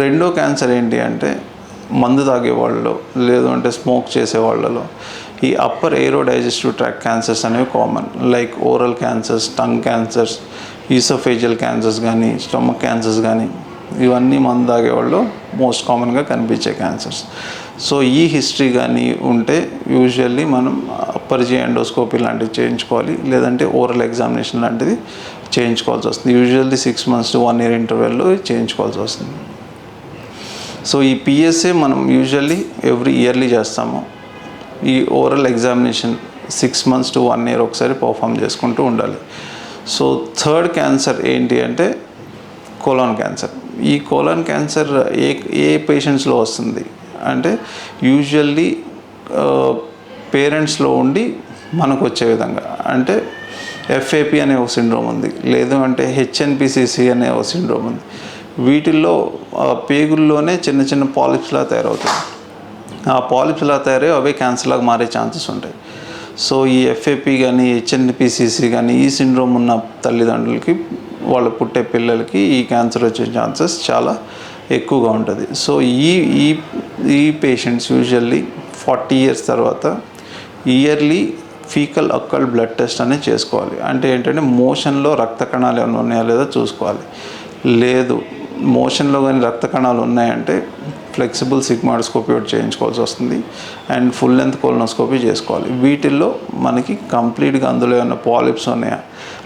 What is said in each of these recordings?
రెండో క్యాన్సర్ ఏంటి అంటే మందు తాగే వాళ్ళలో లేదు అంటే స్మోక్ చేసే వాళ్ళలో ఈ అప్పర్ ఏరో డైజెస్టివ్ ట్రాక్ క్యాన్సర్స్ అనేవి common. Like oral cancers tongue cancers oesophageal cancers కానీ స్టమక్ క్యాన్సర్స్ కానీ ఇవన్నీ మందు తాగే వాళ్ళు మోస్ట్ కామన్గా కనిపించే క్యాన్సర్స్. సో ఈ హిస్టరీ కానీ ఉంటే యూజువల్లీ మనం అప్పర్జీ ఎండోస్కోపీ లాంటివి చేయించుకోవాలి లేదంటే ఓరల్ ఎగ్జామినేషన్ లాంటిది చేయించుకోవాల్సి వస్తుంది. Usually six months to one year ఇంటర్వెల్లో చేయించుకోవాల్సి వస్తుంది. సో ఈ పిఎస్ఏ మనం యూజువల్లీ ఎవ్రీ ఇయర్లీ చేస్తాము. ఈ overall examination six months to one year ఒకసారి పర్ఫామ్ చేసుకుంటూ ఉండాలి. సో థర్డ్ క్యాన్సర్ ఏంటి అంటే కోలాన్ క్యాన్సర్ ఈ కోలాన్ క్యాన్సర్ ఏ ఏ పేషెంట్స్లో వస్తుంది? అంటే యూజువల్లీ పేరెంట్స్లో uh, ఉండి మనకు వచ్చే విధంగా. అంటే ఎఫ్ఏపి అనే ఒక సిండ్రోమ్ ఉంది. లేదు అంటే హెచ్ఎన్పిసిసి అనే ఒక సిండ్రోమ్ ఉంది. వీటిల్లో ఆ, పేగుల్లోనే చిన్న చిన్న పాలిప్స్లా తయారవుతాయి. ఆ పాలిప్స్లా తయారై అవే క్యాన్సర్లాగా మారే ఛాన్సెస్ ఉంటాయి. సో ఈ ఎఫ్ఏపి కానీ హెచ్ఎన్పిసిసి కానీ ఈ సిండ్రోమ్ ఉన్న తల్లిదండ్రులకి వాళ్ళు పుట్టే పిల్లలకి ఈ క్యాన్సర్ వచ్చే ఛాన్సెస్ చాలా ఎక్కువగా ఉంటుంది. సో ఈ ఈ ఈ పేషెంట్స్ యూజువల్లీ ఫార్టీ ఇయర్స్ తర్వాత yearly faecal occult blood test అనేది చేసుకోవాలి. అంటే ఏంటంటే మోషన్లో రక్త కణాలు ఏమైనా ఉన్నాయా లేదో చూసుకోవాలి. లేదు మోషన్లో కానీ రక్త కణాలు ఉన్నాయంటే ఫ్లెక్సిబుల్ సిగ్మాడోస్కోపీ ఒకటి చేయించుకోవాల్సి వస్తుంది. అండ్ ఫుల్ లెంత్ కోలనోస్కోపీ చేసుకోవాలి. వీటిల్లో మనకి కంప్లీట్గా అందులో ఏమైనా పాలిప్స్ ఉన్నాయా?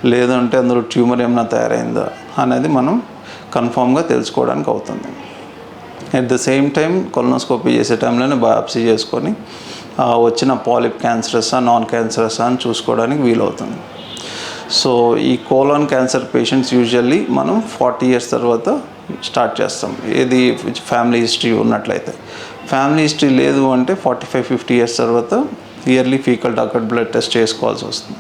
లేదంటే అందులో ట్యూమర్ ఏమైనా తయారైందా? అనేది మనం కన్ఫామ్గా తెలుసుకోవడానికి అవుతుంది. At the same time colonoscopy చేసే టైంలోనే బయాప్సీ చేసుకొని వచ్చిన పాలిప్ క్యాన్సరసా నాన్ క్యాన్సరసా అని చూసుకోవడానికి వీలవుతుంది. సో ఈ కోలాన్ క్యాన్సర్ పేషెంట్స్ యూజువల్లీ మనం ఫార్టీ ఇయర్స్ తర్వాత స్టార్ట్ చేస్తాం. ఏది ఫ్యామిలీ హిస్టరీ ఉన్నట్లయితే. ఫ్యామిలీ హిస్టరీ లేదు అంటే ఫార్టీ ఫైవ్ ఫిఫ్టీ ఇయర్స్ తర్వాత ఇయర్లీ ఫీకల్ డాకెట్ బ్లడ్ టెస్ట్ చేసుకోవాల్సి వస్తుంది.